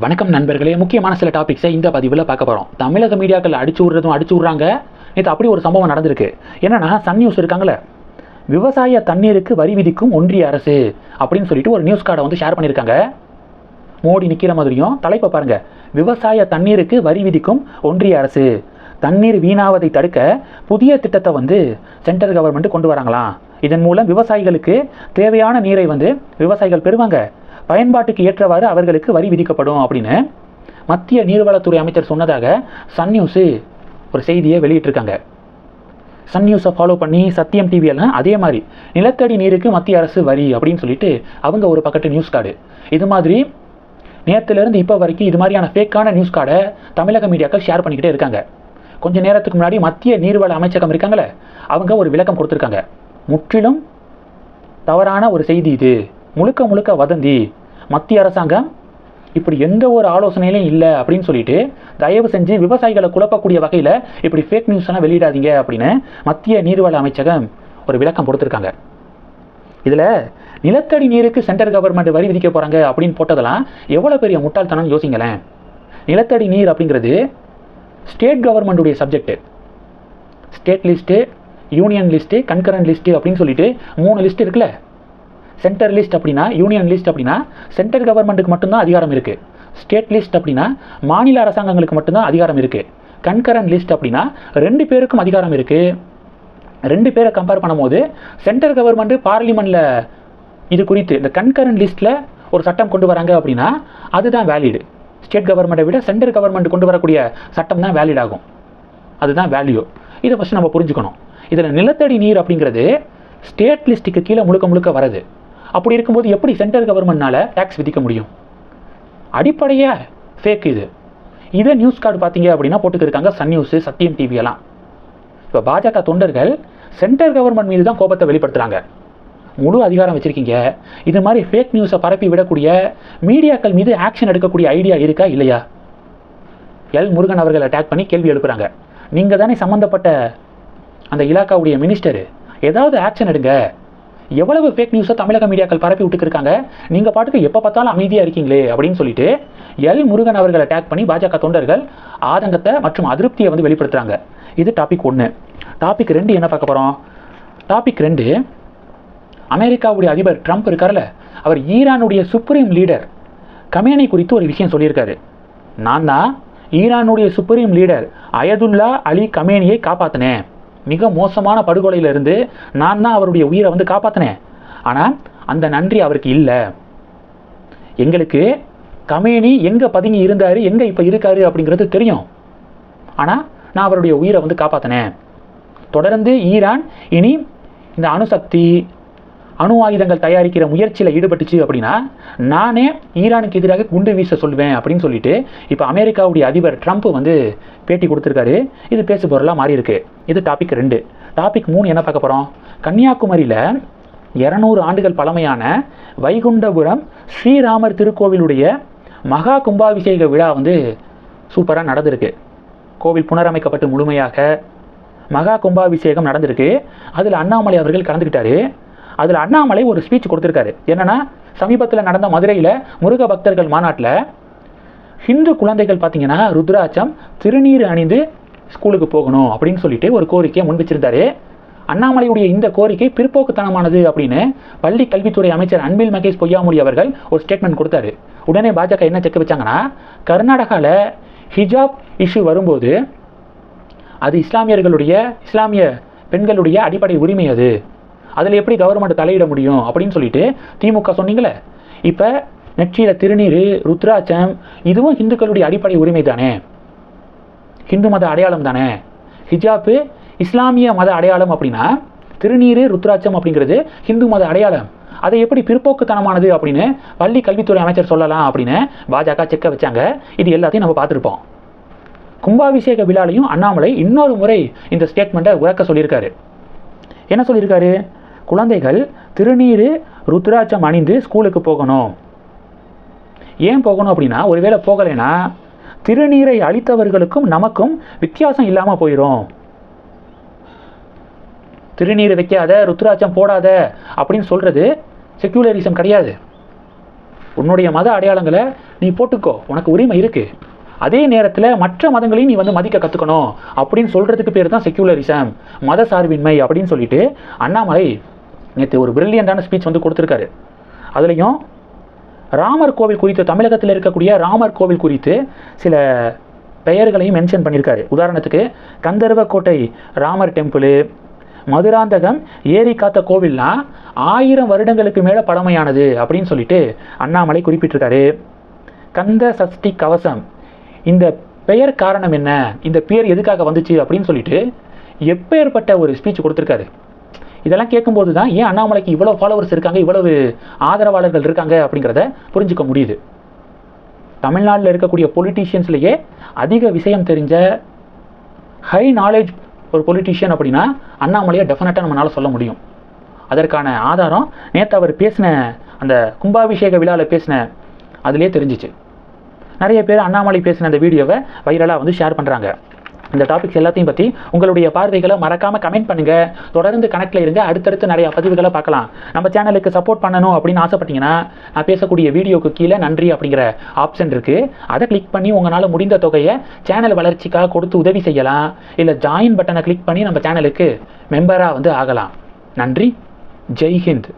வணக்கம் நண்பர்களே. முக்கியமான சில டாபிக்ஸை இந்த பதிவில் பார்க்க போகிறோம் தமிழக மீடியாக்கள் அடிச்சு விடுறதும் அடிச்சு விட்றாங்க. நேற்று அப்படி ஒரு சம்பவம் நடந்திருக்கு. என்னென்னா சன் நியூஸ் இருக்காங்களே விவசாய தண்ணீருக்கு வரி விதிக்கும் ஒன்றிய அரசு அப்படின்னு சொல்லிட்டு ஒரு நியூஸ் கார்டை வந்து ஷேர் பண்ணியிருக்காங்க. மோடி நிற்கிற மாதிரியும் தலைப்பை பாருங்கள் விவசாய தண்ணீருக்கு வரி விதிக்கும் ஒன்றிய அரசு. தண்ணீர் வீணாவதை தடுக்க புதிய திட்டத்தை வந்து சென்ட்ரல் கவர்மெண்ட் கொண்டு வராங்களாம். இதன் மூலம் விவசாயிகளுக்கு தேவையான நீரை வந்து விவசாயிகள் பெறுவாங்க. பயன்பாட்டுக்கு ஏற்றவாறு அவர்களுக்கு வரி விதிக்கப்படும் அப்படின்னு மத்திய நீர்வளத்துறை அமைச்சர் சொன்னதாக சன் நியூஸு ஒரு செய்தியை வெளியிட்டிருக்காங்க. சன் நியூஸை ஃபாலோ பண்ணி சத்தியம் டிவியெல்லாம் அதே மாதிரி நிலத்தடி நீருக்கு மத்திய அரசு வரி அப்படின்னு சொல்லிட்டு அவங்க ஒரு பக்கத்து நியூஸ் கார்டு இது மாதிரி நேரத்திலிருந்து இப்போ வரைக்கும் இது மாதிரியான ஃபேக்கான நியூஸ் கார்டை தமிழக மீடியாக்கள் ஷேர் பண்ணிக்கிட்டே இருக்காங்க. கொஞ்ச நேரத்துக்கு முன்னாடி மத்திய நீர்வள அமைச்சகம் இருக்காங்களே அவங்க ஒரு விளக்கம் கொடுத்துருக்காங்க. முற்றிலும் தவறான ஒரு செய்தி இது. முழுக்க முழுக்க வதந்தி. மத்திய அரசாங்கம் இப்படி எந்த ஒரு ஆலோசனையிலும் இல்லை அப்படின்னு சொல்லிட்டு தயவு செஞ்சு விவசாயிகளை குழப்பக்கூடிய வகையில் இப்படி ஃபேக் நியூஸ் எல்லாம் வெளியிடாதீங்க அப்படின்னு மத்திய நீர்வள அமைச்சகம் ஒரு விளக்கம் கொடுத்துருக்காங்க. இதில் நிலத்தடி நீருக்கு சென்ட்ரல் கவர்மெண்ட் வரி விதிக்க போகிறாங்க அப்படின்னு போட்டதெல்லாம் எவ்வளோ பெரிய முட்டாள்தனம்னு யோசிங்களேன். நிலத்தடி நீர் அப்படிங்கிறது state கவர்மெண்ட்டுடைய subject state list union list concurrent list அப்படின்னு சொல்லிட்டு மூணு லிஸ்ட் இருக்குல்ல. சென்டர் லிஸ்ட் அப்படின்னா யூனியன் லிஸ்ட் அப்படின்னா சென்ட்ரல் கவர்மெண்ட்டுக்கு மட்டும்தான் அதிகாரம் இருக்குது ஸ்டேட் லிஸ்ட் அப்படின்னா மாநில அரசாங்கங்களுக்கு மட்டும்தான் அதிகாரம் இருக்குது கன்கரண்ட் லிஸ்ட் அப்படின்னா ரெண்டு பேருக்கும் அதிகாரம் இருக்குது ரெண்டு பேரை கம்பேர் பண்ணும்போது சென்ட்ரல் கவர்மெண்ட்டு பார்லிமெண்ட்டில் இது குறித்து இந்த கன்கரண்ட் லிஸ்ட்டில் ஒரு சட்டம் கொண்டு வராங்க அப்படின்னா அதுதான் வேலிடு ஸ்டேட் கவர்மெண்ட்டை விட சென்ட்ரல் கவர்மெண்ட் கொண்டு வரக்கூடிய சட்டம் தான் வேலிட் ஆகும். அதுதான் வேல்யூ இதை ஃபஸ்ட்டு நம்ம புரிஞ்சுக்கணும். இதில் நிலத்தடி நீர் அப்படிங்கிறது ஸ்டேட் லிஸ்ட்டுக்கு கீழே முழுக்க முழுக்க வருது அப்படி இருக்கும்போது எப்படி சென்ட்ரல் கவர்மெண்ட்னால டேக்ஸ் விதிக்க முடியும்? அடிப்படையாக ஃபேக் இது. இதே நியூஸ் கார்டு பார்த்தீங்க அப்படின்னா போட்டுக்கிருக்காங்க சன் நியூஸு சத்தியம் டிவி எல்லாம். இப்போ பாஜக தொண்டர்கள் சென்ட்ரல் கவர்மெண்ட் மீது தான் கோபத்தை வெளிப்படுத்துகிறாங்க முழு அதிகாரம் வச்சுருக்கீங்க. இது மாதிரி ஃபேக் நியூஸை பரப்பி விடக்கூடிய மீடியாக்கள் மீது ஆக்ஷன் எடுக்கக்கூடிய ஐடியா இருக்கா இல்லையா? எல் முருகன் அவர்களை அட்டாக் பண்ணி கேள்வி எழுப்புறாங்க. நீங்கள் தானே சம்மந்தப்பட்ட அந்த இலாக்காவுடைய மினிஸ்டர் ஏதாவது ஆக்ஷன் எடுங்க. எவ்வளவு ஃபேக் நியூஸை தமிழக மீடியாக்கள் பரப்பி விட்டுருக்காங்க நீங்கள் பாட்டுக்கு எப்போ பார்த்தாலும் அமைதியாக இருக்கீங்களே அப்படின்னு சொல்லிட்டு எல் முருகன் அவர்களை அட்டாக் பண்ணி பாஜக தொண்டர்கள் ஆதங்கத்தை மற்றும் அதிருப்தியை வந்து வெளிப்படுத்துகிறாங்க இது டாபிக் ஒன்று டாபிக் ரெண்டு என்ன பார்க்க போகிறோம் டாபிக் ரெண்டு அமெரிக்காவுடைய அதிபர் ட்ரம்ப் இருக்கார்ல அவர் ஈரானுடைய சுப்ரீம் லீடர் கமேனி குறித்து ஒரு விஷயம் சொல்லியிருக்காரு. நான் தான் ஈரானுடைய சுப்ரீம் லீடர் அயதுல்லா அலி கமேனியை காப்பாற்றினேன் மிக மோசமான படுகொலையிலிருந்து நான் தான் அவருடைய உயிரை வந்து காப்பாற்றினேன் ஆனால் அந்த நன்றி அவருக்கு இல்லை. எங்களுக்கு கமேனி எங்கே பதுங்கி இருந்தார் எங்கே இப்போ இருக்காரு அப்படிங்கிறது தெரியும். ஆனால் நான் அவருடைய உயிரை வந்து காப்பாற்றினேன் தொடர்ந்து ஈரான் இனி இந்த அணுசக்தி அணு ஆயுதங்கள் தயாரிக்கிற முயற்சியில் ஈடுபட்டுச்சு அப்படின்னா நானே ஈரானுக்கு எதிராக குண்டு வீச சொல்லுவேன் அப்படின்னு சொல்லிட்டு இப்போ அமெரிக்காவுடைய அதிபர் ட்ரம்ப் வந்து பேட்டி கொடுத்துருக்காரு. இது பேசு பொருளாக மாறி இருக்கு. இது டாபிக் ரெண்டு. டாபிக் மூணு என்ன பார்க்க போகிறோம் கன்னியாகுமரியில் இரநூறு ஆண்டுகள் பழமையான வைகுண்டபுரம் ஸ்ரீராமர் திருக்கோவிலுடைய மகா கும்பாபிஷேக விழா வந்து சூப்பராக நடந்திருக்கு. கோவில் புனரமைக்கப்பட்டு முழுமையாக மகா கும்பாபிஷேகம் நடந்திருக்கு. அதில் அண்ணாமலை அவர்கள் கலந்துக்கிட்டாரு. அதில் அண்ணாமலை ஒரு ஸ்பீச் கொடுத்துருக்காரு. என்னென்னா சமீபத்தில் நடந்த மதுரையில் முருக பக்தர்கள் மாநாட்டில் ஹிந்து குழந்தைகள் பார்த்தீங்கன்னா ருத்ராட்சம் திருநீர் அணிந்து ஸ்கூலுக்கு போகணும் அப்படின்னு சொல்லிட்டு ஒரு கோரிக்கையை முன் வச்சிருந்தாரு அண்ணாமலையுடைய இந்த கோரிக்கை பிற்போக்குத்தனமானது அப்படின்னு பள்ளி கல்வித்துறை அமைச்சர் அன்பில் மகேஷ் பொய்யாமொழி அவர்கள் ஒரு ஸ்டேட்மெண்ட் கொடுத்தாரு. உடனே பாஜக என்ன செக் வச்சாங்கன்னா கர்நாடகாவில் ஹிஜாப் இஷ்யூ வரும்போது அது இஸ்லாமியர்களுடைய இஸ்லாமிய பெண்களுடைய அடிப்படை உரிமை அது. அதில் எப்படி கவர்மெண்ட் தலையிட முடியும் அப்படின்னு சொல்லிட்டு திமுக சொன்னீங்களே? இப்போ நெற்றியில் திருநீர் ருத்ராட்சம் இதுவும் இந்துக்களுடைய அடிப்படை உரிமை தானே. ஹிந்து மத அடையாளம் தானே. ஹிஜாப்பு இஸ்லாமிய மத அடையாளம் அப்படின்னா திருநீர் ருத்ராட்சம் அப்படிங்கிறது ஹிந்து மத அடையாளம். அதை எப்படி பிற்போக்குத்தனமானது அப்படின்னு பள்ளி கல்வித்துறை அமைச்சர் சொல்லலாம் அப்படின்னு பாஜக செக்க வச்சாங்க. இது எல்லாத்தையும் நம்ம பார்த்துருப்போம். கும்பாபிஷேக விழாலையும் அண்ணாமலை இன்னொரு முறை இந்த ஸ்டேட்மெண்ட்டை உறக்க சொல்லியிருக்காரு. என்ன சொல்லியிருக்காரு? குழந்தைகள் திருநீர் ருத்ராட்சம் அணிந்து ஸ்கூலுக்கு போகணும். ஏன் போகணும் அப்படின்னா ஒருவேளை போகலைன்னா திருநீரை அளித்தவர்களுக்கும் நமக்கும் வித்தியாசம் இல்லாமல் போயிடும் திருநீர் வைக்காத ருத்ராட்சம் போடாத அப்படின்னு சொல்கிறது செக்யூலரிசம் கிடையாது. உன்னுடைய மத அடையாளங்களை நீ போட்டுக்கோ. உனக்கு உரிமை இருக்கு. அதே நேரத்தில் மற்ற மதங்களையும் நீ வந்து மதிக்க கற்றுக்கணும் அப்படின்னு சொல்கிறதுக்கு பேர் தான் செக்யூலரிசம் மத சார்பின்மை அப்படின்னு சொல்லிட்டு அண்ணாமலை நேற்று ஒரு பிரில்லியண்டான ஸ்பீச் வந்து கொடுத்துருக்காரு. அதுலேயும் ராமர் கோவில் குறித்து தமிழகத்தில் இருக்கக்கூடிய ராமர் கோவில் குறித்து சில பெயர்களையும் மென்ஷன் பண்ணியிருக்காரு உதாரணத்துக்கு கந்தர்வக்கோட்டை ராமர் டெம்பிள் மதுராந்தகம் ஏரி காத்த கோவில்லாம் ஆயிரம் வருடங்களுக்கு மேலே பழமையானது அப்படின்னு சொல்லிட்டு அண்ணாமலை குறிப்பிட்டிருக்காரு. கந்த சஷ்டி கவசம் இந்த பெயர் காரணம் என்ன? இந்த பேர் எதுக்காக வந்துச்சு அப்படின்னு சொல்லிட்டு எப்பேற்பட்ட ஒரு ஸ்பீச் கொடுத்துருக்காரு? இதெல்லாம் கேட்கும்போது தான் ஏன் அண்ணாமலைக்கு இவ்வளோ ஃபாலோவர்ஸ் இருக்காங்க இவ்வளவு ஆதரவாளர்கள் இருக்காங்க அப்படிங்கிறத புரிஞ்சுக்க முடியுது. தமிழ்நாட்டில் இருக்கக்கூடிய பொலிட்டீஷியன்ஸ்லேயே அதிக விஷயம் தெரிஞ்ச ஹை நாலேஜ் ஒரு பொலிட்டீஷியன் அப்படின்னா அண்ணாமலையை டெஃபினட்டாக நம்மளால் சொல்ல முடியும். அதற்கான ஆதாரம் நேற்று அவர் பேசின அந்த கும்பாபிஷேக விழாவில் பேசின அதுலேயே தெரிஞ்சிச்சு. நிறைய பேர் அண்ணாமலை பேசின அந்த வீடியோவை வைரலாக வந்து ஷேர் பண்ணுறாங்க இந்த டாபிக்ஸ் எல்லாத்தையும் பற்றி உங்களுடைய பார்வைகளை மறக்காமல் கமெண்ட் பண்ணுங்கள் தொடர்ந்து கணக்கில் இருங்க. அடுத்தடுத்து நிறைய பதிவுகளை பார்க்கலாம். நம்ம சேனலுக்கு சப்போர்ட் பண்ணணும் அப்படின்னு ஆசைப்பட்டீங்கன்னா நான் பேசக்கூடிய வீடியோக்கு கீழே நன்றி அப்படிங்கிற ஆப்ஷன் இருக்குது அதை கிளிக் பண்ணி உங்களால் முடிந்த தொகையை சேனல் வளர்ச்சிக்காக கொடுத்து உதவி செய்யலாம். இல்லை ஜாயின் பட்டனை கிளிக் பண்ணி நம்ம சேனலுக்கு மெம்பராக வந்து ஆகலாம். நன்றி. ஜெய்ஹிந்த்